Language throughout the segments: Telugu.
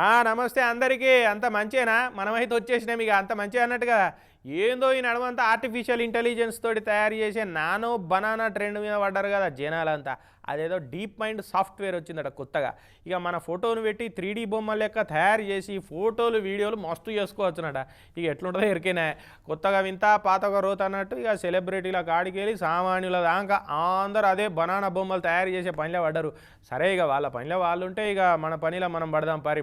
నమస్తే అందరికీ. అంత మంచేనా? మనమైతే వచ్చేసినాం ఇక. అంత మంచిగా అన్నట్టుగా. ఏందో ఈ నడమంతా ఆర్టిఫిషియల్ ఇంటెలిజెన్స్ తోటి తయారు చేసే నానో బనానా ట్రెండ్ మీద పడ్డారు కదా జనాలంతా. అదేదో డీప్ మైండ్ సాఫ్ట్వేర్ వచ్చిందట కొత్తగా. ఇక మన ఫోటోను పెట్టి త్రీ డీ లెక్క తయారు చేసి ఫోటోలు వీడియోలు మస్తు చేసుకోవచ్చునట. ఇక ఎట్లుంటుందో ఎరికైనా. కొత్తగా వింత పాతగా రోత అన్నట్టు ఇక సెలబ్రిటీల కాడికి వెళ్ళి సామాన్యుల దాకా అందరూ అదే బనానా బొమ్మలు తయారు చేసే పనిలో పడ్డరు. సరే ఇక వాళ్ళ పనిలో వాళ్ళు ఉంటే ఇక మన పనిలో మనం పడదాం పరి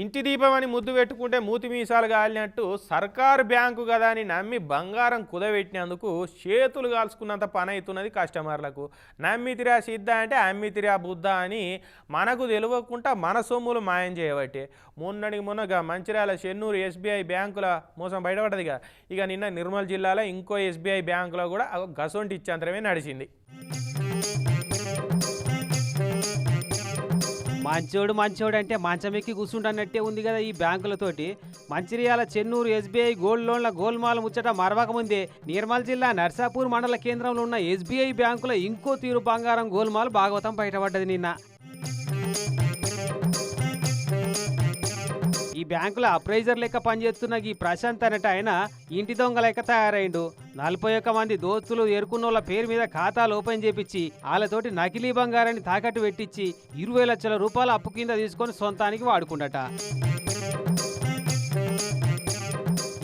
ఇంటి దీపం అని ముద్దు పెట్టుకుంటే మూతి మీసాలు కాలినట్టు సర్కారు బ్యాంకు కదా అని నమ్మి బంగారం కుదబెట్టినందుకు చేతులు కాల్చుకున్నంత పని అవుతున్నది కస్టమర్లకు. నమ్మితిరా సిద్ధ అంటే అమ్మితిరా బుద్ధ అని మనకు తెలియకుండా మన సొమ్ములు మాయం చేయబట్టే. మొన్నటికి మొన్నగా మంచిర్యాల చెన్నూరు ఎస్బీఐ బ్యాంకుల మోసం బయటపడ్డదిగా. ఇక నిన్న నిర్మల్ జిల్లాలో ఇంకో ఎస్బీఐ బ్యాంకులో కూడా గసొంటి ఇచ్చాంతరమే నడిచింది. మంచోడు మంచోడు అంటే మంచం ఎక్కి కూర్చుంటన్నట్టే ఉంది కదా ఈ బ్యాంకులతోటి. మంచిర్యాల చెన్నూరు ఎస్బీఐ గోల్డ్ లోన్ల గోల్మాల ముచ్చట మరవకముందే నిర్మల్ జిల్లా నర్సాపూర్ మండల కేంద్రంలో ఉన్న ఎస్బీఐ బ్యాంకులో ఇంకో తీరు బంగారం గోల్మాల్ భాగవతం బయటపడ్డది నిన్న. ఈ బ్యాంకులో అప్రైజర్ లెక్క పనిచేస్తున్న ఈ ప్రశాంత్ అనట ఆయన ఇంటి దొంగ లెక్క తయారైండు. నలభై ఒక్క మంది దోస్తులు ఎరుకున్నోళ్ళ పేరు మీద ఖాతాలు ఓపెన్ చేపించి వాళ్ళతోటి నకిలీ బంగారాన్ని తాకట్టు పెట్టించి ఇరవై లక్షల రూపాయల అప్పు కింద తీసుకొని సొంతానికి వాడుకుండట.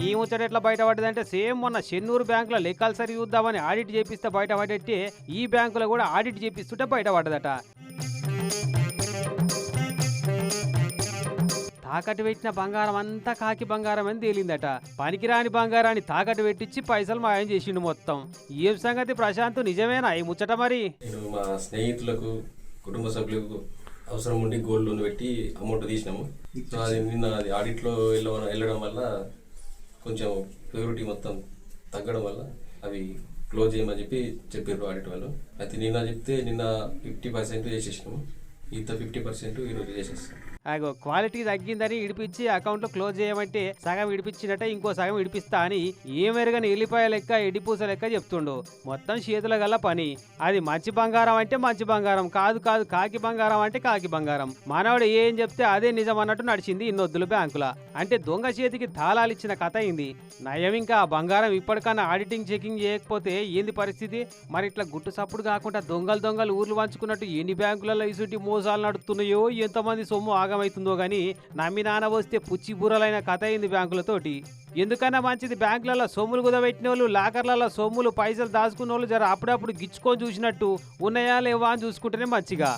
ఈ ముచ్చట ఎట్లా బయటపడ్డదంటే సేమ్ మొన్న చెన్నూరు బ్యాంకులో లెక్కలు సరి చూద్దామని ఆడిట్ చేపిస్తే బయటపడేట్టే ఈ బ్యాంకులో కూడా ఆడిట్ చేపిస్తుంటే బయటపడ్డదట. తాకట్టు పెట్టిన బంగారం అంతా కాకి బంగారం అని తేలిందట. పనికిరాని బంగారాన్ని తాకట్టు పెట్టించి పైసలు మాయం చేసిండు మొత్తం. ఏం సంగతి ప్రశాంత్? నిజమేనా ఈ ముచ్చట మరి? నేను మా స్నేహితులకు కుటుంబ సభ్యులకు అవసరం ఉండి గోల్డ్ లోన్ పెట్టి అమౌంట్ తీసినాము. సో అది నిన్న అది ఆడిట్లో వెళ్ళ వెళ్ళడం వల్ల కొంచెం ప్యూరిటీ మొత్తం తగ్గడం వల్ల అవి క్లోజ్ చేయమని చెప్పి చెప్పారు ఆడిట్ వాళ్ళు. అయితే నిన్న చెప్తే నిన్న ఫిఫ్టీ పర్సెంట్ చేసేసినాము. ఇంత ఫిఫ్టీ పర్సెంట్ ఈరోజు చేసేస్తాం. అగో క్వాలిటీ తగ్గిందని ఇడిపించి అకౌంట్లో క్లోజ్ చేయమంటే సగం ఇడిపించినట్టే ఇంకో సగం ఇడిపిస్తా అని ఏమెరగని ఎల్లిపాయ లెక్క ఎడిపూస లెక్క చెప్తుండు. మొత్తం చేతుల గల పని. అది మంచి బంగారం అంటే మంచి బంగారం కాదు కాదు కాకి బంగారం అంటే కాకి బంగారం. మనవాడు ఏం చెప్తే అదే నిజం అన్నట్టు నడిచింది ఇన్నొద్దులు బ్యాంకుల. అంటే దొంగ చేతికి తాళాలు ఇచ్చిన కథ అయింది. నయం ఇంకా ఆ బంగారం ఇప్పటికన్నా ఆడిటింగ్ చెకింగ్ చేయకపోతే ఏంది పరిస్థితి? మరి ఇట్లా గుట్టు సప్పుడు కాకుండా దొంగలు దొంగలు ఊర్లు పంచుకున్నట్టు ఎన్ని బ్యాంకులలో ఇసుటి మోసాలు నడుస్తున్నాయో ఎంతమంది సొమ్ము అవుతుందో గానీ నమ్మి నాన్న వస్తే పుచ్చి బూరలైన కథ అయింది బ్యాంకులతోటి. ఎందుకన్నా మంచిది? బ్యాంకులలో సొమ్ములు కుదబెట్టిన వాళ్ళు లాకర్లలో సొమ్ములు పైసలు దాచుకున్న వాళ్ళు జర అప్పుడప్పుడు గిచ్చుకొని చూసినట్టు ఉన్నాయా లేవా అని చూసుకుంటేనే మంచిగా.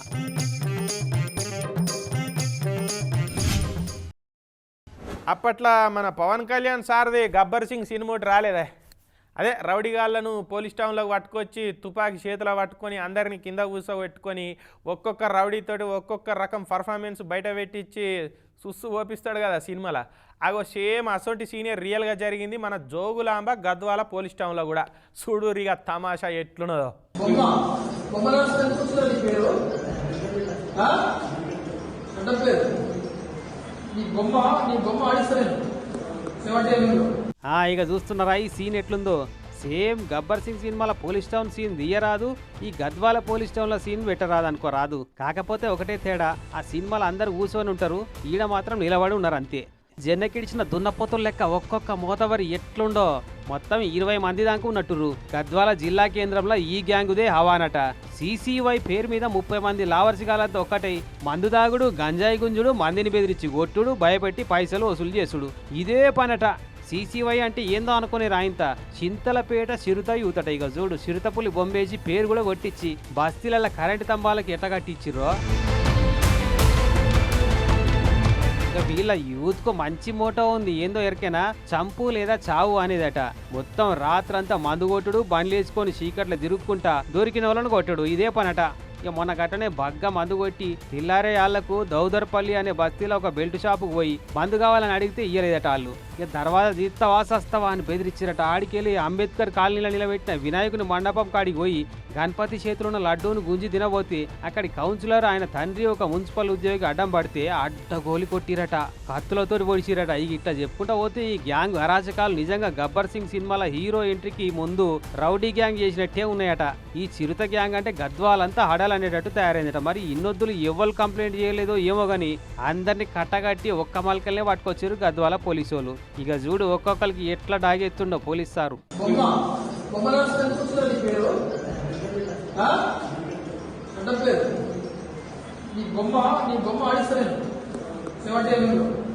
అప్పట్లో మన పవన్ కళ్యాణ్ సార్ది గబ్బర్ సింగ్ సినిమా రాలేదే రాలేదా? అదే రౌడీగాళ్ళను పోలీస్ టౌన్లోకి పట్టుకొచ్చి తుపాకీ చేతిలో పట్టుకొని అందరిని కింద కూర్చోబెట్టుకొని ఒక్కొక్క రౌడీతోటి ఒక్కొక్క రకం పర్ఫార్మెన్స్ బయట పెట్టించి సుస్సు ఓపిస్తాడు కదా సినిమాలో. అగో సేమ్ అసొంటి సీనియర్ రియల్గా జరిగింది మన జోగులాంబ గద్వాల పోలీస్ టౌన్లో కూడా. చూడురిగా తమాషా ఎట్లున్నదో. నీ బొమ్మ నీ బొమ్మ ఆడిస్తాను సెవెంటీ ఇక చూస్తున్నారా ఈ సీన్ ఎట్లుందో? సేమ్ గబ్బర్ సింగ్ సినిమాల పోలీస్ టౌన్ సీన్ తీయరాదు ఈ గద్వాల పోలీస్ టౌన్ల సీన్ పెట్టరాదు అనుకో రాదు. కాకపోతే ఒకటే తేడా ఆ సినిమాలు అందరు కూర్చొని ఉంటారు ఈడ మాత్రం నిలబడి ఉన్నారు అంతే. జెన్నకిడిచిన దున్నపోతుల లెక్క ఒక్కొక్క మోతవరి ఎట్లుండో మొత్తం ఇరవై మంది దాకా ఉన్నట్టురు గద్వాల జిల్లా కేంద్రంలో ఈ గ్యాంగుదే హవానట. సీసీవై పేరు మీద ముప్పై మంది లావర్సిగాలతో ఒక్కటై మందు దాగుడు గంజాయి గుంజుడు మందిని బెదిరించి కొట్టుడు భయపెట్టి పైసలు వసూలు చేసుడు. ఇదే పనట. సీసీవై అంటే ఏందో అనుకుని రాయింత. చింతలపేట చిరుత యూతట. ఇక చూడు చిరుతపులి బొంబేసి పేరు కూడా కొట్టించి బస్తీలలో కరెంటు స్తంభాలకు ఎట్ట కట్టించిర్రో ఇక వీళ్ళ యూత్కు మంచి మోటో ఉంది. ఏందో ఎరికేనా? చంపు లేదా చావు అనేదట. మొత్తం రాత్రంతా మందు కొట్టుడు బండ్లు వేసుకొని చీకట్లో తిరుక్కుంటా దొరికిన వాళ్ళని కొట్టుడు. ఇదే పనట. ఇక మొన్న గట్టనే బగ్గ మందు కొట్టి తిల్లారే వాళ్ళకు దౌదర్పల్లి అనే బస్తీలో ఒక బెల్ట్ షాపుకు పోయి మందు కావాలని అడిగితే ఇయ్యలేదట వాళ్ళు ఇక దర్వాజా తీస్తావా సస్తావా అని బెదిరించిరట ఆడికెళ్ళి అంబేద్కర్ కాలనీలో నిలబెట్టిన వినాయకుని మండపం కాడికి పోయి గణపతి చేతిలో ఉన్న లడ్డూను గుంజి తినబోతే అక్కడి కౌన్సిలర్ ఆయన తండ్రి ఒక మున్సిపల్ ఉద్యోగి అడ్డం పడితే అడ్డగోలి కొట్టిరట. కత్తులతో పొడిచిరట. ఇక ఇట్లా చెప్పుకుంటా పోతే ఈ గ్యాంగ్ అరాచకాలు నిజంగా గబ్బర్ సింగ్ సినిమాల హీరో ఎంట్రీకి ముందు రౌడీ గ్యాంగ్ చేసినట్టే ఉన్నాయట. ఈ చిరుత గ్యాంగ్ అంటే గద్వాలంతా హడాలనేటట్టు తయారైందట. మరి ఇన్నొద్దులు ఎవరు కంప్లైంట్ చేయలేదో ఏమో గాని అందరిని కట్టగట్టి ఒక్క మలకల్లే పట్టుకొచ్చారు గద్వాల పోలీసు వాళ్ళు ఇక చూడు ఒక్కొక్కరికి ఎట్లా డాగెత్తుండో పోలీస్ సారు.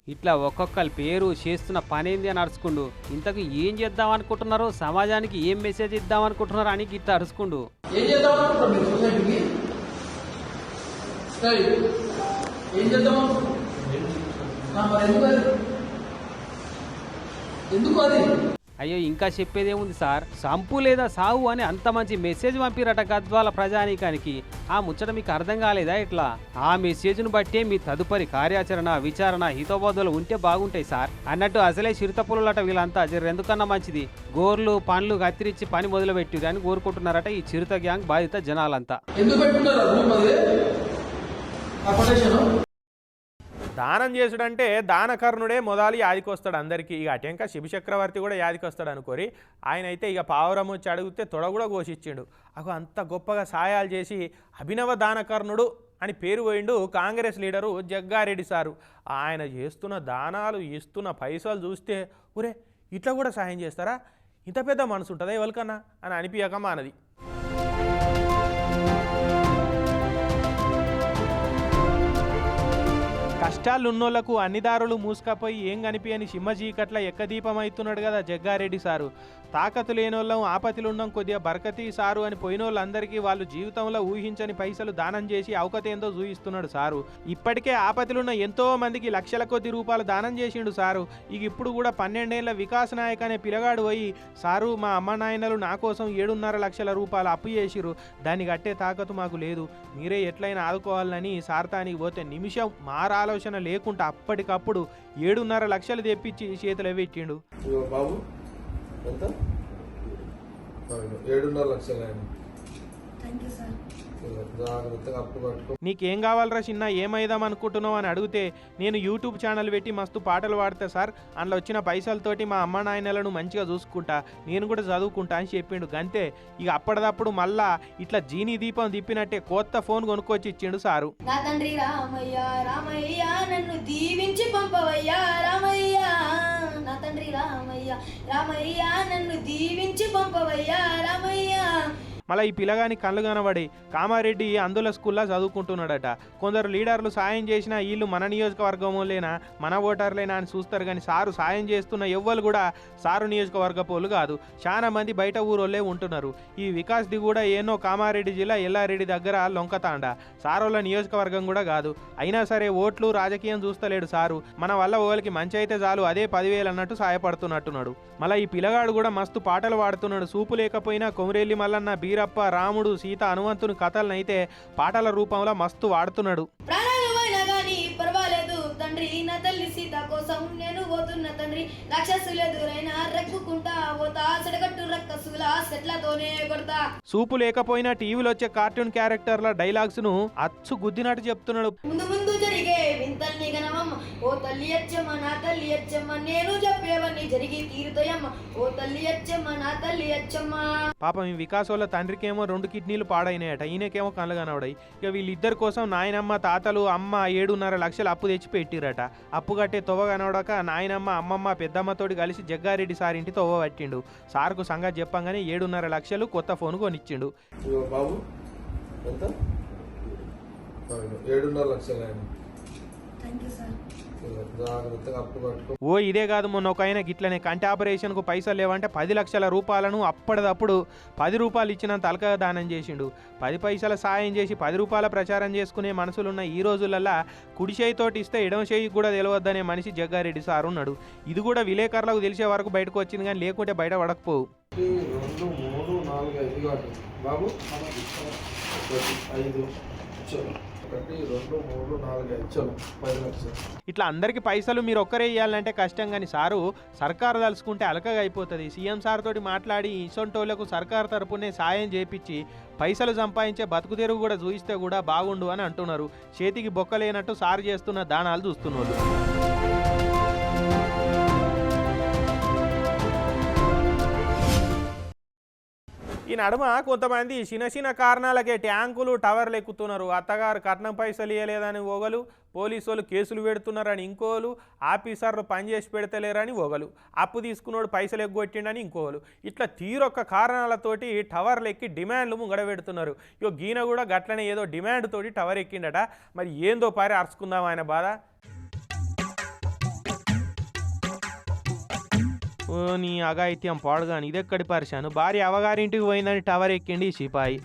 ఇట్లా ఒక్కొక్కరి పేరు చేస్తున్న పని ఏంది అని అరుచుకుండు. ఇంతకు ఏం చేద్దాం అనుకుంటున్నారో సమాజానికి ఏం మెసేజ్ ఇద్దాం అనుకుంటున్నారో అని ఇట్లా అరుచుకుండు. ఏం చేద్దాం అనుకుంటారు మీరు సొసైటీకి సరే ఏం చేద్దాం అనుకుంటున్నారు? ఆ, మరి ఎందుకు అది? అయ్యో ఇంకా చెప్పేదేముంది సార్. సంపు లేదా సావు అని అంత మంచి మెసేజ్ పంపిరట గద్వాల ప్రజానీకానికి. ఆ ముచ్చట మీకు అర్థం కాలేదా ఇట్లా? ఆ మెసేజ్ను బట్టే మీ తదుపరి కార్యాచరణ విచారణ హితబోధలు ఉంటే బాగుంటాయి సార్. అన్నట్టు అసలే చిరుతపులట వీళ్ళంతా. ఎందుకన్నా మంచిది? గోర్లు పండ్లు కత్తిరించి పని మొదలుపెట్టి అని కోరుకుంటున్నారట ఈ చిరుత గ్యాంగ్ బాధిత జనాలంతా. ఎందుకు పెట్టుకున్నారు ఆ రూమ్ అది ఆ కొటేషన్ దానం చేసుడంటే దానకర్ణుడే మొదలు యాదికొస్తాడు అందరికీ. ఇక అటెంక శివచక్రవర్తి కూడా యాదికొస్తాడు అనుకోరి. ఆయన అయితే ఇక పావురం వచ్చి అడిగితే తొడ కూడా ఘోషించిండు అగో అంత గొప్పగా సాయాలు చేసి అభినవ దానకర్ణుడు అని పేరు పోయిండు కాంగ్రెస్ లీడరు జగ్గారెడ్డి సారు. ఆయన చేస్తున్న దానాలు ఇస్తున్న పైసలు చూస్తే ఒరే ఇట్లా కూడా సాయం చేస్తారా? ఇంత పెద్ద మనసు ఉంటుందా ఎవరికన్నా? అని అనిపించక మానది. కష్టాలు ఉన్నోళ్ళకు అన్ని దారులు మూసుకపోయి ఏం కనిపించని సింహజీకట్ల ఎక్కదీపం అవుతున్నాడు కదా జగ్గారెడ్డి సారు. తాకతు లేనోళ్ళం ఆపతిలుండం కొద్దిగా బరకతి సారు అని పోయిన వాళ్ళందరికీ వాళ్ళు జీవితంలో ఊహించని పైసలు దానం చేసి అవకతేందో చూయిస్తున్నాడు సారు. ఇప్పటికే ఆపతిలున్న ఎంతో మందికి లక్షల కొద్ది రూపాయలు దానం చేసిండు సారు. ఇక ఇప్పుడు కూడా పన్నెండేళ్ళ వికాస్ నాయక్ అనే పిల్లగాడు పోయి సారు మా అమ్మ నాయనలు నా కోసం ఏడున్నర లక్షల రూపాయలు అప్పు చేసిరు దాన్ని కట్టే తాకతు మాకు లేదు. మీరే ఎట్లయినా ఆదుకోవాలని సార్తానికి పోతే నిమిషం మారాలోచన లేకుండా అప్పటికప్పుడు ఏడున్నర లక్షలు తెప్పించి చేతిలో పెట్టిండు బాబు ఎంత? ఏడున్నర లక్షలు నీకేం కావాలరా చిన్న ఏమైదాం అనుకుంటున్నావు అని అడిగితే నేను యూట్యూబ్ ఛానల్ పెట్టి మస్తు పాటలు పాడతా సార్. అందులో వచ్చిన పైసలతోటి మా అమ్మ నాయనలను మంచిగా చూసుకుంటా నేను కూడా చదువుకుంటా అని చెప్పిండు. గంతే ఇక అప్పటిదప్పుడు మళ్ళా ఇట్లా జీనీ దీపం తిప్పినట్టే కొత్త ఫోన్ కొనుక్కొచ్చి ఇచ్చిండు సారు. నా తండ్రి రామయ్య రామయ్య నన్ను దీవించి పంపవయ్యా రామయ్య. నా తండ్రి రామయ్య రామయ్య నన్ను దీవించి పంపవయ్యా రామయ్య. మళ్ళీ ఈ పిల్లగాని కళ్ళు కనబడి కామారెడ్డి అందుల స్కూల్లో చదువుకుంటున్నాడట. కొందరు లీడర్లు సాయం చేసినా వీళ్ళు మన నియోజకవర్గంలోనా మన ఓటర్లేనా అని చూస్తారు కానీ సారు సాయం చేస్తున్న ఎవ్వరు కూడా సారు నియోజకవర్గ పోలు కాదు. చాలా మంది బయట ఊరోళ్ళే ఉంటున్నారు. ఈ వికాస్ ది కూడా ఏనో కామారెడ్డి జిల్లా ఎల్లారెడ్డి దగ్గర లొంకతాండ. సారోళ్ళ నియోజకవర్గం కూడా కాదు. అయినా సరే ఓట్లు రాజకీయం చూస్తలేడు సారు. మన వల్ల ఓళ్ళకి మంచి అయితే చాలు అదే పదివేలు అన్నట్టు సాయపడుతున్నట్టున్నాడు. మళ్ళీ ఈ పిల్లగాడు కూడా మస్తు పాటలు పాడుతున్నాడు. సూపు లేకపోయినా కొమరెల్లి మల్లన్న బీరప్ప రాముడు సీత హనుమంతుని కథలనైతే పాటల రూపంలో మస్తు వాడుతున్నాడు. ప్రాణాలు పోయినా గాని పర్వాలేదు తండ్రి. నా తల్లి సీత కోసం నేను పోతున్న తండ్రి. రాక్షసులు ఎదురైనా రెక్కుకుంటా పోతా. సెడగట్టు రక్కసుల సెట్లతోనే కొడతా. సూపు లేకపోయినా టీవీలో వచ్చే కార్టూన్ క్యారెక్టర్ల డైలాగ్స్ను అచ్చు గుద్దినట్టు చెప్తున్నాడు. ముందు ముందు జరిగే వింతల్ని గనవమ్మ ఓ తల్లి అచ్చమ్మ నా తల్లి అచ్చమ్మ నేను చెప్పేవన్నీ జరిగి తీరుతాయమ్మ. ఓ తల్లి అచ్చమ్మ నా తల్లి అచ్చమ్మ. పాపం ఈ వికాస్ వాళ్ళ తండ్రికేమో రెండు కిడ్నీలు పాడైనాయట ఈయనకేమో కళ్ళు కనబడాయి. ఇక వీళ్ళిద్దరి కోసం నాయనమ్మ తాతలు అమ్మ ఏడున్నర లక్షలు అప్పు తెచ్చి పెట్టిరట. అప్పు కట్టే తొవ్వ కనబడక నాయనమ్మ అమ్మమ్మ పెద్దమ్మతోటి కలిసి జగ్గారెడ్డి సార్ ఇంటి తొవ్వ పట్టిండు. సార్కు సంగతి చెప్పంగానే ఏడున్నర లక్షలు కొత్త ఫోన్ కొనిచ్చిండు. బాబు ఎంత? ఏడున్నర లక్షలు ఆయన ఓ ఇదే కాదు మొన్న ఒక ఆయన గిట్లనే కంటి ఆపరేషన్కు పైసలు లేవంటే పది లక్షల రూపాయలను అప్పటిదప్పుడు పది రూపాయలు ఇచ్చినంత అలక దానం చేసిండు పది పైసల సాయం చేసి పది రూపాయల ప్రచారం చేసుకునే మనసులున్న ఈ రోజులల్లా కుడి చేయితోటి ఇస్తే ఎడమ చేయి కూడా తెలియవద్దనే మనిషి జగ్గారెడ్డి సార్ ఉన్నాడు ఇది కూడా విలేకరులకు తెలిసే వరకు బయటకు వచ్చింది కానీ లేకుంటే బయట పడకపోవు ఒకటి, రెండు మూడు నాలుగు ఐదు కాదు బాబు ఐదు ఒకటి రెండు మూడు నాలుగు పది లక్షలు. ఇట్లా అందరికి పైసలు మీరు ఒక్కరే ఇవ్వాలంటే కష్టం కానీ సారు సర్కారు తలుచుకుంటే అలకగా అయిపోతుంది. సీఎం సార్ తోటి మాట్లాడి ఇసొంటోళ్ళకు సర్కారు తరపునే సాయం చేపించి పైసలు సంపాదించే బతుకు తెరువు కూడా చూయిస్తే కూడా బాగుండు అని అంటున్నారు. చేతికి బొక్కలేనట్టు సారు చేస్తున్న దానాలు చూస్తున్నారు ఈ నడుమ కొంతమంది చిన్న చిన్న కారణాలకే ట్యాంకులు టవర్లు ఎక్కుతున్నారు. అత్తగారు కట్నం పైసలు ఇవ్వలేదని ఓగలు పోలీసు వాళ్ళు కేసులు పెడుతున్నారని ఇంకోలు ఆఫీసర్లు పనిచేసి పెడతలేరని ఓగలు అప్పు తీసుకున్నోడు పైసలు ఎగ్గొట్టిండని ఇంకోలు. ఇట్లా తీరొక్క కారణాలతోటి టవర్లు ఎక్కి డిమాండ్లు ముంగడ పెడుతున్నారు. ఇగో గీన కూడా గట్లనే ఏదో డిమాండ్ తోటి టవర్ ఎక్కిండట. మరి ఏందో పారి అరుచుకుందాం ఆయన బాధ? నీ అగాయిత్యం పాడుగాని ఇదెక్కడి పరిశాను? భార్య అవగారింటికి పోయిందని టవర్ ఎక్కిండి సిపాయి.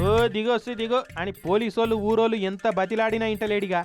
ఓ దిగొస్తు దిగో అని పోలీసు వాళ్ళు ఊరోళ్ళు ఎంత బతిలాడినా ఇంటలేడిగా.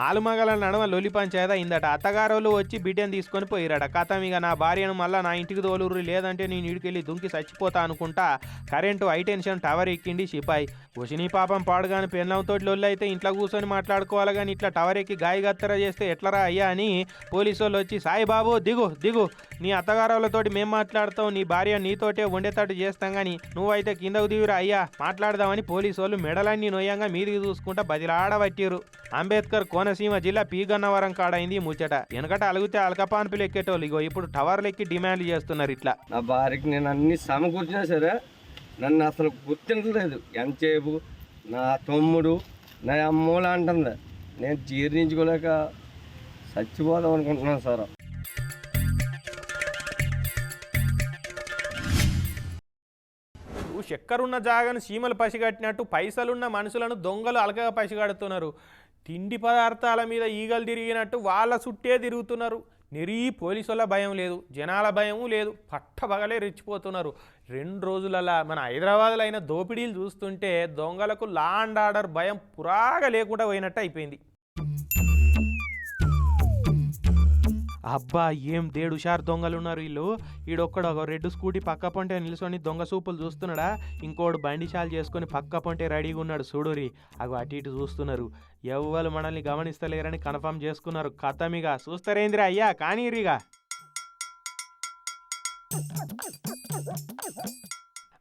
ఆలుమగల నడమ లొలి పంచాయత అయిందట అత్తగారోళ్ళు వచ్చి బిడ్డను తీసుకొని పోయిరాడ కథం ఇక నా భార్యను మళ్ళా నా ఇంటికి తోలుర్రు లేదంటే నేను ఇడికెళ్ళి దుంకి చచ్చిపోతా అనుకుంటా కరెంటు హైటెన్షన్ టవర్ ఎక్కిండి సిపాయి. వశిని పాపం పాడుగాని పెళ్ళంతో లొల్లు అయితే ఇంట్లో కూర్చొని మాట్లాడుకోవాలి కానీ ఇట్లా టవర్ ఎక్కి గాయగత్తర చేస్తే ఎట్లరా అయ్యా అని పోలీసు వాళ్ళు వచ్చి సాయి బాబు దిగు దిగు. నీ అత్తగారులతోటి మేము మాట్లాడతాం నీ భార్య నీతోటే వండేటట్టు చేస్తాం కానీ నువ్వైతే కిందకు దిగురా అయ్యా మాట్లాడదామని పోలీసు వాళ్ళు మెడలన్నీ నొయ్యంగా మీదికి చూసుకుంటా బదిలాడబట్టిరు అంబేద్కర్ కోనసీమ జిల్లా పీగన్నవరం కాడైంది ముచ్చట. వెనకట అలిగితే అలకపాన్పులు ఎక్కేటోళ్ళు. ఇగో ఇప్పుడు టవర్లు ఎక్కి డిమాండ్ చేస్తున్నారు ఇట్లా. నా భార్యకి నేను అన్ని సమకూర్చినా సరే నన్ను అసలు గుర్తించలేదు. ఎంతసేపు నా తమ్ముడు నా అమ్మోలు అంటుంది. నేను జీర్ణించుకోలేక చచ్చిపోదాం అనుకుంటున్నాను సార్. చక్కెరున్న జాగను సీమలు పసిగట్టినట్టు పైసలున్న మనుషులను దొంగలు అలకగా పసిగడుతున్నారు. తిండి పదార్థాల మీద ఈగలు తిరిగినట్టు వాళ్ళ చుట్టే తిరుగుతున్నారు. నిరీ పోలీసుల భయం లేదు జనాల భయం లేదు. పట్టబగలే రెచ్చిపోతున్నారు. రెండు రోజులలా మన హైదరాబాద్లో అయిన దోపిడీలు చూస్తుంటే దొంగలకు లా అండ్ ఆర్డర్ భయం పురాగా లేకుండా పోయినట్టు అయిపోయింది. అబ్బా ఏం దేడు షార్ దొంగలు ఉన్నారు వీళ్ళు. ఈడొక్కడు ఒక రెడ్ స్కూటీ పక్క పొంటే నిల్చొని దొంగ సూపులు చూస్తున్నాడా? ఇంకోడు బండి చాలు చేసుకొని పక్క పొంటే రెడీగా ఉన్నాడు చూడురి. అవి అటు ఇటు చూస్తున్నారు. ఎవ్వరు మనల్ని గమనిస్తలేరని కన్ఫర్మ్ చేసుకున్నారు. కథమిగా చూస్తారేంద్రా అయ్యా? కానీరిగా.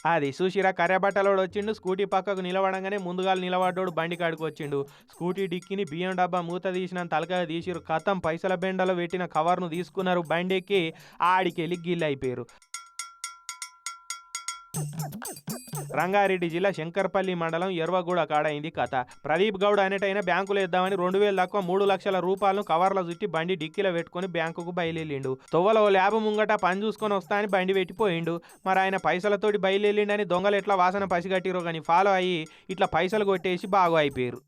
అది సుశీరా కర్రబట్టలోడు వచ్చిండు స్కూటీ పక్కకు నిలబడంగానే ముందుగాలు నిలబడ్డోడు బండి కాడికి వచ్చిండు. స్కూటీ డిక్కిని బియ్యం డబ్బా మూత తీసిన తలకాయ తీసిరు కథం పైసల బెండలో పెట్టిన కవర్ను తీసుకున్నారు బండి ఎక్కి ఆడికి వెళ్ళి గిల్లు అయిపోయారు రంగారెడ్డి జిల్లా శంకర్పల్లి మండలం ఎర్వగూడ కాడైంది కథ. ప్రదీప్ గౌడ్ అనేటైన బ్యాంకులో ఇద్దామని రెండు వేల తక్కువ మూడు లక్షల రూపాయలను కవర్లో చుట్టి బండి డిక్కీలో పెట్టుకొని బ్యాంకుకు బయలుదేరిండు. తొవ్వలో ల్యాబ్ ముంగట పని చూసుకొని వస్తా అని బండి పెట్టిపోయిండు. మరి ఆయన పైసలతోటి బయలుదేరిండని దొంగలు ఎట్లా వాసన పసిగట్టిరో కానీ ఫాలో అయ్యి ఇట్లా పైసలు కొట్టేసి బాగు అయిపోయారు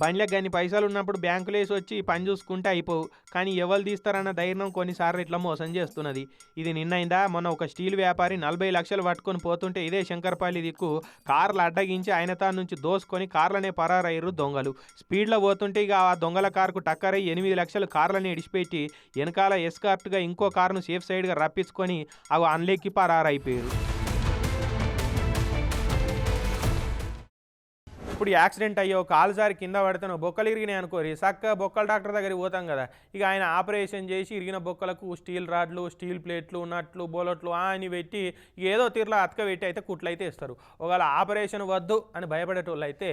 బండ్లకు కానీ పైసలు ఉన్నప్పుడు బ్యాంకులో వేసి వచ్చి పని చూసుకుంటే అయిపోవు. కానీ ఎవరు తీస్తారన్న ధైర్యం కొన్నిసార్లు ఇట్లా మోసం చేస్తున్నది. ఇది నిన్నైందా? మొన్న ఒక స్టీల్ వ్యాపారి నలభై లక్షలు పట్టుకొని పోతుంటే ఇదే శంకర్పల్లి దిక్కు కార్లు అడ్డగించి ఆయన తాను నుంచి దోసుకొని కార్లనే పరారయ్యారు దొంగలు. స్పీడ్లో పోతుంటే ఇక ఆ దొంగల కారుకు టక్కరై ఎనిమిది లక్షలు కార్లని ఇడిచిపెట్టి వెనకాల ఎస్కార్ట్గా ఇంకో కారును సేఫ్ సైడ్గా రప్పించుకొని అవి అన్లెక్కి పరారైపోయారు ఇప్పుడు యాక్సిడెంట్ అయ్యో కాలుసారి కింద పడితేనో బొక్కలు ఇరిగినాయి అనుకోరి చక్క బొక్కల డాక్టర్ దగ్గరికి పోతాం కదా. ఇక ఆయన ఆపరేషన్ చేసి ఇరిగిన బొక్కలకు స్టీల్ రాడ్లు స్టీల్ ప్లేట్లు నట్లు బోలట్లు అని పెట్టి ఏదో తీరులో అతక పెట్టి అయితే కుట్లు అయితే ఇస్తారు. ఒకవేళ ఆపరేషన్ వద్దు అని భయపడేటోళ్ళు అయితే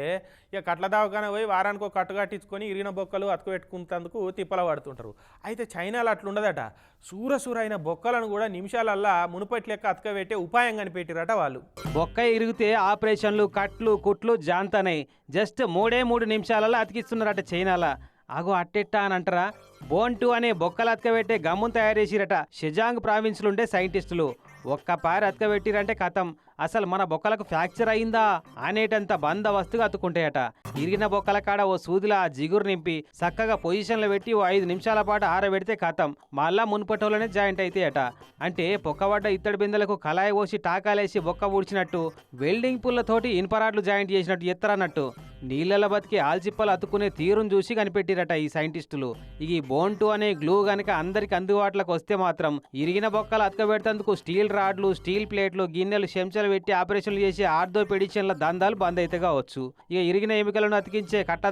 ఇక కట్ల దావకాన పోయి వారానికి ఒక కట్టు కట్టించుకొని ఇరిగిన బొక్కలు అతక పెట్టుకున్నందుకు తిప్పల పడుతుంటారు. అయితే చైనాలో అట్లుండదట. సూర బొక్కలను కూడా నిమిషాలల్లా మునుపటి లెక్క అతక పెట్టే ఉపాయం కనిపెట్టిరట వాళ్ళు. బొక్క ఇరిగితే ఆపరేషన్లు కట్లు కుట్లు జాంతనే. జస్ట్ మూడే మూడు నిమిషాలలో అతికిస్తున్నారట చైనాలా. అగో అట్టెట్టా అని అంటారా? బోన్టు అనే బొక్కలు అతకబెట్టే గమ్మును తయారు చేసిరట షెజాంగ్ ప్రావిన్స్లో ఉండే సైంటిస్టులు. ఒక్క పారి అతకబెట్టిరంటే కథం. అసలు మన బొక్కలకు ఫ్రాక్చర్ అయిందా అనేటంత బందవస్తుగా అతుకుంటాయట ఇరిగిన బొక్కల కాడ ఓ సూదిలా ఆ జిగురు నింపి చక్కగా పొజిషన్లో పెట్టి ఓ ఐదు నిమిషాల పాటు ఆరబెడితే కథం మళ్ళా మున్పటోళ్ళనే జాయింట్ అవుతాయట అంటే పొక్కబడ్డ ఇత్తడి బిందెలకు కళాయి పోసి టాకాలేసి బొక్క ఊడ్చినట్టు వెల్డింగ్ పుల్లతోటి ఇన్పరాట్లు జాయింట్ చేసినట్టు ఎత్తరన్నట్టు. నీళ్ళల బతికి ఆల్చిప్పలు అతుక్కునే తీరును చూసి కనిపెట్టిరట ఈ సైంటిస్టులు. ఇక ఈ బోన్టు అనే గ్లూ గనక అందరికి అందుబాటులోకి వస్తే మాత్రం ఇరిగిన బొక్కలు అతకబెడతందుకు స్టీల్ రాడ్లు స్టీల్ ప్లేట్లు గిన్నెలు చెంచాలు పెట్టి ఆపరేషన్లు చేసి ఆర్థోపెడిషన్ల దందాలు బంద్ అయితే కావచ్చు. ఇక ఇరిగిన ఎముకలను అతికించే కట్ట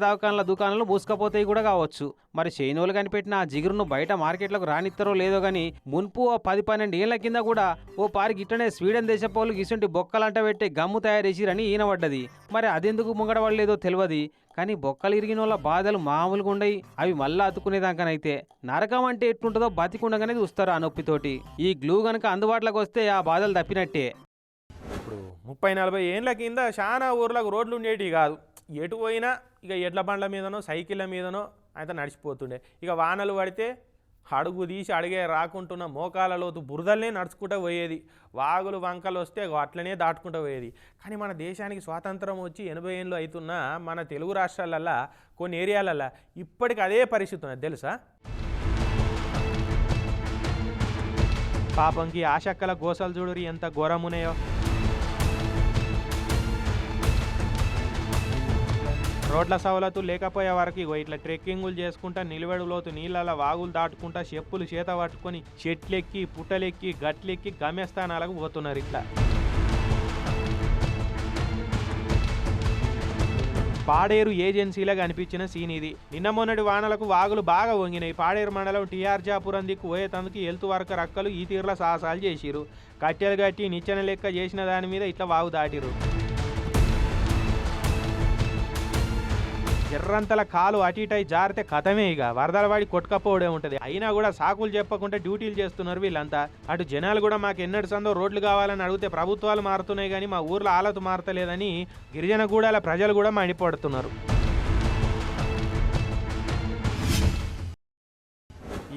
దుకాణాలు మూసుకపోతాయి కూడా కావచ్చు. మరి చైనోలు కనిపెట్టిన ఆ జిగురును బయట మార్కెట్లకు రానిస్తారో లేదో గానీ మున్పు ఓ పది పన్నెండు ఏళ్ళ కింద కూడా ఓ పారి గిట్టనే స్వీడన్ దేశపోలు గిసుంటి బొక్కలంట పెట్టి గమ్ము తయారేసిరని ఈనబడ్డది మరి అదెందుకు ముంగడవడలేదో తెలియదు కానీ బొక్కలు ఇరిగిన వాళ్ళ బాధలు మామూలుగా ఉండయి. అవి మళ్ళా అతుకునేదాకనైతే నరకం అంటే ఎట్లుంటుందో బతికుండగానే చూస్తారు ఆ నొప్పితోటి. ఈ గ్లూ గనక అందుబాటులోకి వస్తే ఆ బాధలు తప్పినట్టే. ఇప్పుడు ముప్పై నలభై ఏండ్ల కింద చాలా ఊర్లకు రోడ్లు ఉండేటివి కాదు. ఎటు పోయినా ఇక ఎడ్ల బండ్ల మీదనో సైకిళ్ళ మీదనో అయితే నడిచిపోతుండే. ఇక వానలు పడితే అడుగు తీసి అడిగే రాకుంటున్న మోకాల లోతు బురదలనే నడుచుకుంటూ పోయేది. వాగులు వంకలు వస్తే అట్లనే దాటుకుంటూ పోయేది. కానీ మన దేశానికి స్వాతంత్రం వచ్చి ఎనభై ఏళ్ళు అవుతున్నా మన తెలుగు రాష్ట్రాలల్లో కొన్ని ఏరియాలల్లో ఇప్పటికి అదే పరిస్థితి ఉన్నది. తెలుసా? పాపంకి ఆశక్కల గోసలు చూడురి ఎంత ఘోరమున్నాయో. రోడ్ల సవలతు లేకపోయే వరకు ఇగో ఇట్లా ట్రెక్కింగులు చేసుకుంటా నిలబడు నీళ్ళలో నీళ్ళ వాగులు దాటుకుంటా చెప్పులు చేత పట్టుకొని చెట్లెక్కి పుట్టలెక్కి గట్లెక్కి గమ్యస్థానాలకు పోతున్నారు ఇట్లా. పాడేరు ఏజెన్సీలో కనిపించిన సీన్ ఇది. నిన్న మొన్నటి వానలకు వాగులు బాగా వంగినాయి. పాడేరు మండలం టీఆర్జాపురం దిక్కు పోయేతందుకు ఎల్తు వరకు రక్కలు ఈ తీరుల సాహసాలు చేసిరు కట్టెలు కట్టి నిచ్చెన లెక్క చేసిన దాని మీద ఇట్లా వాగు దాటిరు ఎర్రంతల కాలు అటు ఇటు జారితే కథమే ఇక. వరదల వాడి కొట్టుకపోవడే ఉంటుంది. అయినా కూడా సాకులు చెప్పకుండా డ్యూటీలు చేస్తున్నారు వీళ్ళంతా. అటు జనాలు కూడా మాకు ఎన్నటి సందో రోడ్లు కావాలని అడిగితే ప్రభుత్వాలు మారుతున్నాయి కానీ మా ఊర్లో ఆలతు మారతలేదని గిరిజన గూడాల ప్రజలు కూడా మండిపడుతున్నారు.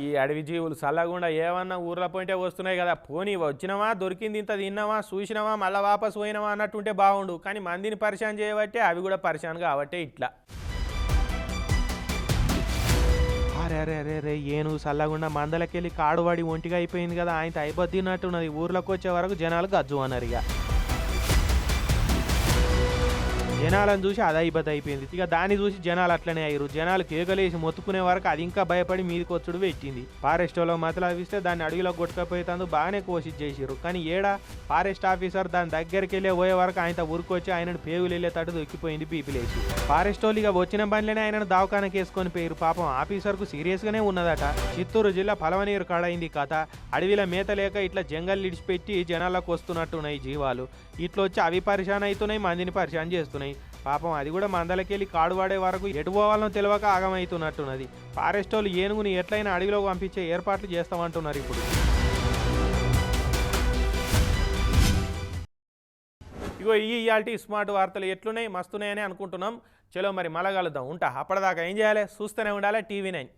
ఈ అడవి జీవులు చల్లకుండా ఏమన్నా ఊర్ల పోయింటే వస్తున్నాయి కదా. పోనీ వచ్చినవా దొరికింది ఇంత తిన్నావా చూసినావా మళ్ళీ వాపస్ పోయినావా అన్నట్టుంటే బాగుండు కానీ మందిని పరిశాన్ చేయబట్టే అవి కూడా పరిశాన్ కాబట్టే ఇట్లా. అరే అరే అరే రే ఏను సల్లగుండా మందలకెళ్ళి కాడువాడి ఒంటిగా అయిపోయింది కదా ఆయన అయిపోతున్నట్టున్నది ఊర్లోకి వచ్చే వరకు జనాలు గజ్జు అన్నారు ఇక. జనాలను చూసి అది అయిపోయింది. ఇక దాన్ని చూసి జనాలు అట్లనే అయ్యారు. జనాలు కేకలేసి మొత్తుకునే వరకు అది ఇంకా భయపడి మీదకి వచ్చుడు పెట్టింది. ఫారెస్ట్లో మతలవిస్తే దాన్ని అడవిలో కొట్టుకపోయేందుకు బాగానే కోషిష్ చేసిరు కానీ ఏడా ఫారెస్ట్ ఆఫీసర్ దాని దగ్గరికి వెళ్ళే పోయే వరకు ఆయన ఉరికొచ్చి ఆయనను పేగులు వెళ్ళేటట్టు దొక్కిపోయింది పీపిలేసి. ఫారెస్ట్ వాళ్ళు ఇక వచ్చిన బండ్లనే ఆయనను దవాఖానకి వేసుకొని పోయారు పాపం ఆఫీసర్కు సీరియస్ గానే ఉన్నదట. చిత్తూరు జిల్లా పలవనీరు కాడైంది కథ. అడవిలో మేత లేక ఇట్లా జంగల్ ఇడిచిపెట్టి జనాలకు వస్తున్నట్టున్నాయి జీవాలు. ఇట్లా వచ్చి అవి పరిశాన్ అవుతున్నాయి మందిని పరిశాన్ చేస్తున్నాయి. పాపం అది కూడా మందలకెళ్ళి కాడు వాడే వరకు ఎటు పోవాలనో తెలియక ఆగమవుతున్నట్టున్నది ఫారెస్ట్ వాళ్ళు ఏనుగుని ఎట్లయినా అడవిలోకి పంపించే ఏర్పాట్లు చేస్తామంటున్నారు ఇప్పుడు. ఇగో ఈ ఇయాల్టీ స్మార్ట్ వార్తలు ఎట్లున్నాయి మస్తున్నాయని అనుకుంటున్నాం. చలో మరి మళ్ళా కలుద్దాం ఉంటా అప్పటిదాకా ఏం చేయాలి? చూస్తూనే ఉండాలి టీవీ నైన్.